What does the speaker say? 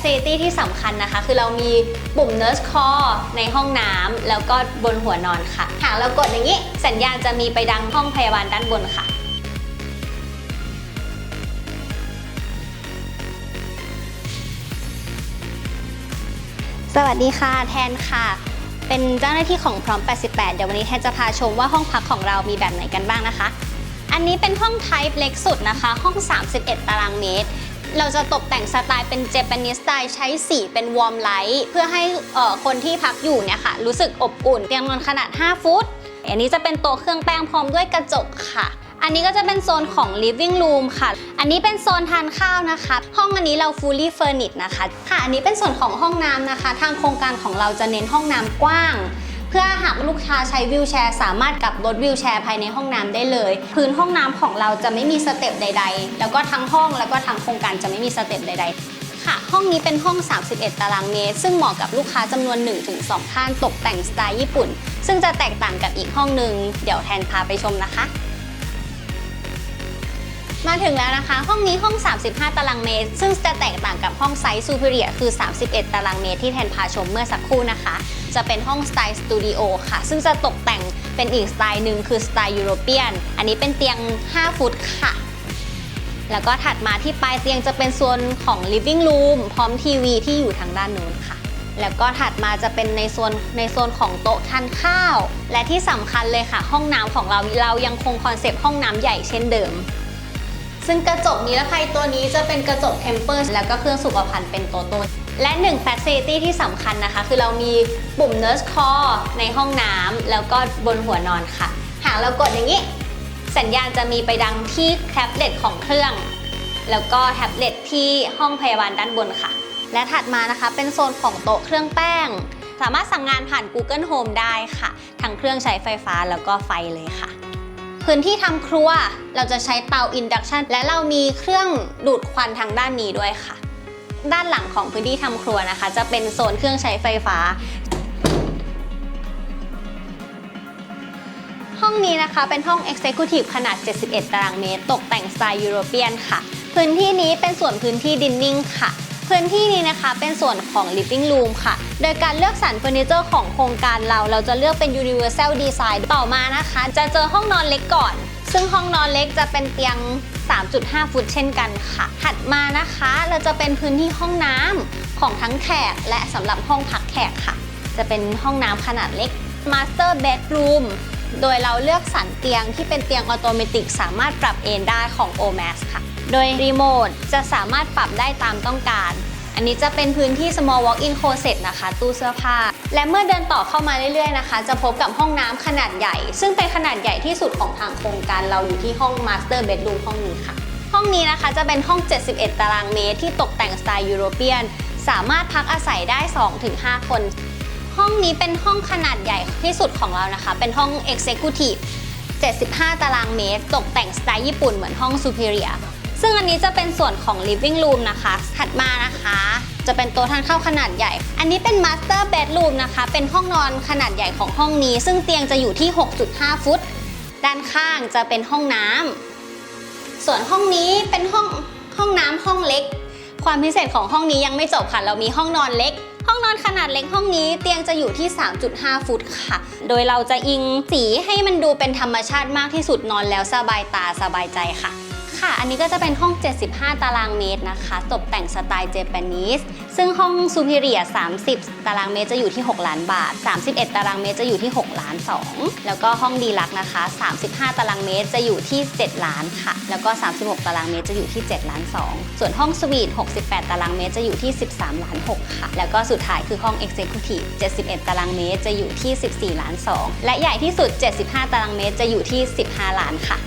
Facility ที่สำคัญนะคะ คือเรามีปุ่ม Nurse Call ในห้องน้ำแล้วก็บนหัวนอนค่ะ หากเรากดอย่างนี้ สัญญาณจะมีไปดังห้องพยาบาลด้านบนค่ะสวัสดีค่ะ แทนค่ะ เป็นเจ้าหน้าที่ของพร้อม 88 เดี๋ยววันนี้แทนจะพาชมว่าห้องพักของเรามีแบบไหนกันบ้างนะคะ อันนี้เป็นห้องไทป์เล็กสุดนะคะ ห้อง 31 ตารางเมตร เราจะตกแต่งสไตล์เป็นเจแปนิสสไตล์ใช้สีเป็นวอร์มไลท์เพื่อให้คนที่พักอยู่เนี่ยค่ะ รู้สึกอบอุ่นเตียงนอนขนาด 5 ฟุต อันนี้จะเป็นโต๊ะเครื่องแป้งพร้อมด้วยกระจกค่ะ อันนี้ก็จะเป็นโซนของ living room ค่ะ อันนี้เป็นโซนทานข้าวนะคะ ห้องอันนี้เรา fully furnished นะคะ ค่ะ อันนี้เป็นส่วนของห้องน้ำนะคะ ทางโครงการของเราจะเน้นห้องน้ำกว้าง เพื่อหากลูกค้าใช้วิวแชร์ สามารถกลับรถวิวแชร์ภายในห้องน้ำได้เลย พื้นห้องน้ำของเราจะไม่มีสเต็ปใด ๆ แล้วก็ทั้งห้องแล้วก็ทั้งโครงการจะไม่มีสเต็ปใด ๆค่ะห้องนี้เป็นห้อง 31 ตารางเมตร ซึ่งเหมาะกับลูกค้าจำนวน 1-2ท่านตกแต่งสไตล์ญี่ปุ่น ซึ่งจะแตกต่างกับอีกห้องหนึ่ง เดี๋ยวแทนพาไปชมนะคะ มาถึงแล้วนะคะ ห้องนี้ห้อง 35 ตารางเมตร ซึ่งจะแตกต่างกับห้องไซส์ซูเปอร์เรียคือ 31 ตารางเมตรที่แทนพาชมเมื่อสักครู่นะคะ จะเป็นห้องสไตล์สตูดิโอค่ะ ซึ่งจะตกแต่งเป็นอีกสไตล์หนึ่งคือสไตล์ยุโรเปียน อันนี้เป็นเตียง 5 ฟุตค่ะ แล้วก็ถัดมาที่ปลายเตียงจะเป็นโซนของ living room พร้อมทีวีที่อยู่ทางด้านนู้นค่ะแล้วก็ถัดมาจะเป็นในโซนในโซนของโต๊ะทานข้าว และที่สำคัญเลยค่ะ ห้องน้ำของเราเรายังคงคอนเซปต์ห้องน้ำใหญ่เช่นเดิม ซึ่งกระจกนิรภัยตัวนี้จะเป็นกระจกเทมเปอร์แล้วก็เครื่องสุขภัณฑ์เป็นโตโต้และหนึ่ง Facility ที่สำคัญนะคะ คือเรามีปุ่ม Nurse Call ในห้องน้ำแล้วก็บนหัวนอนค่ะ หากเรากดอย่างนี้ สัญญาณจะมีไปดังที่แท็บเล็ตของเครื่อง แล้วก็แท็บเล็ตที่ห้องพยาบาลด้านบนค่ะ และถัดมานะคะเป็นโซนของโต๊ะเครื่องแป้ง สามารถสั่งงานผ่าน Google Home ได้ค่ะ ทั้งเครื่องใช้ไฟฟ้าแล้วก็ไฟเลยค่ะ พื้นที่ทำครัว เราจะใช้เตาอินดักชันและเรามีเครื่องดูดควันทางด้านนี้ด้วยค่ะ ด้านหลังของพื้นที่ทำครัวนะคะ จะเป็นโซนเครื่องใช้ไฟฟ้า ห้องนี้นะคะเป็นห้อง Executive ขนาด 71 ตารางเมตร ตกแต่งสไตล์ยุโรเปียนค่ะ พื้นที่นี้เป็นส่วนพื้นที่ดินนิ่งค่ะ พื้นที่นี้นะคะเป็นส่วนของ living room ค่ะ โดยการเลือกสรรเฟอร์นิเจอร์ของโครงการเรา เราจะเลือกเป็น universal design ต่อมานะคะ จะเจอห้องนอนเล็กก่อน ซึ่งห้องนอนเล็กจะเป็นเตียง 3.5 ฟุตเช่นกันค่ะ ถัดมานะคะเราจะเป็นพื้นที่ห้องน้ำของทั้งแขกและสำหรับห้องพักแขกค่ะ จะเป็นห้องน้ำขนาดเล็ก Master Bedroom โดยเราเลือกสรรเตียงที่เป็นเตียงออโตเมติกสามารถปรับเอนได้ของ OMAS ค่ะ โดยรีโมทจะสามารถปรับได้ตามต้องการ อันนี้จะเป็นพื้นที่ small walk-in closet นะคะ ตู้เสื้อผ้า และเมื่อเดินต่อเข้ามาเรื่อยๆนะคะ จะพบกับห้องน้ำขนาดใหญ่ ซึ่งเป็นขนาดใหญ่ที่สุดของทางโครงการเราอยู่ที่ห้อง master bedroom ห้องนี้ค่ะ ห้องนี้นะคะจะเป็นห้อง 71 ตารางเมตร ที่ตกแต่งสไตล์ยุโรเปียน สามารถพักอาศัยได้ 2-5 คน ห้องนี้เป็นห้องขนาดใหญ่ที่สุดของเรานะคะ เป็นห้อง Executive 75 ตารางเมตร ตกแต่งสไตล์ญี่ปุ่นเหมือนห้อง Superior ซึ่งอันนี้จะเป็นส่วนของ living room นะคะ ถัดมานะคะ จะเป็นโต๊ะทานข้าวขนาดใหญ่ อันนี้เป็น master bedroom นะคะ เป็นห้องนอนขนาดใหญ่ของห้องนี้ ซึ่งเตียงจะอยู่ที่ 6.5 ฟุต ด้านข้างจะเป็นห้องน้ำส่วนห้องนี้เป็นห้องห้องน้ำห้องเล็ก ความพิเศษของห้องนี้ยังไม่จบค่ะ เรามีห้องนอนเล็กห้องนอนขนาดเล็กห้องนี้เตียงจะอยู่ที่ 3.5 ฟุตค่ะ โดยเราจะอิงสีให้มันดูเป็นธรรมชาติมากที่สุดนอนแล้วสบายตาสบายใจค่ะ ค่ะ อันนี้ก็จะเป็นห้อง 75 ตารางเมตรนะคะ ตกแต่งสไตล์เจแปนิสซึ่งห้องซูเ e เรีย30 ตารางเมตรจะอยู่ที่ 6 ล้านบาท 31 ตารางเมตรจะอยู่ที่ 6 ล้าน 2 แล้วก็ห้องดีลักนะคะ 35 ตารางเมตรจะอยู่ที่ 7 ล้านค่ะ แล้วก็ 36 ตารางเมตรจะอยู่ที่ 7 ล้าน 2 ส่วนห้องสวีท 68 ตารางเมตรจะอยู่ที่ 13 ล้าน 6 ค่ะ แล้วก็สุดท้ายคือห้อง Executive 71 ตารางเมตรจะอยู่ที่ 14 ล้าน 2 และใหญ่ที่สุด 75 ตารางเมตรจะอยู่ที่ 15 ล้านค่ะ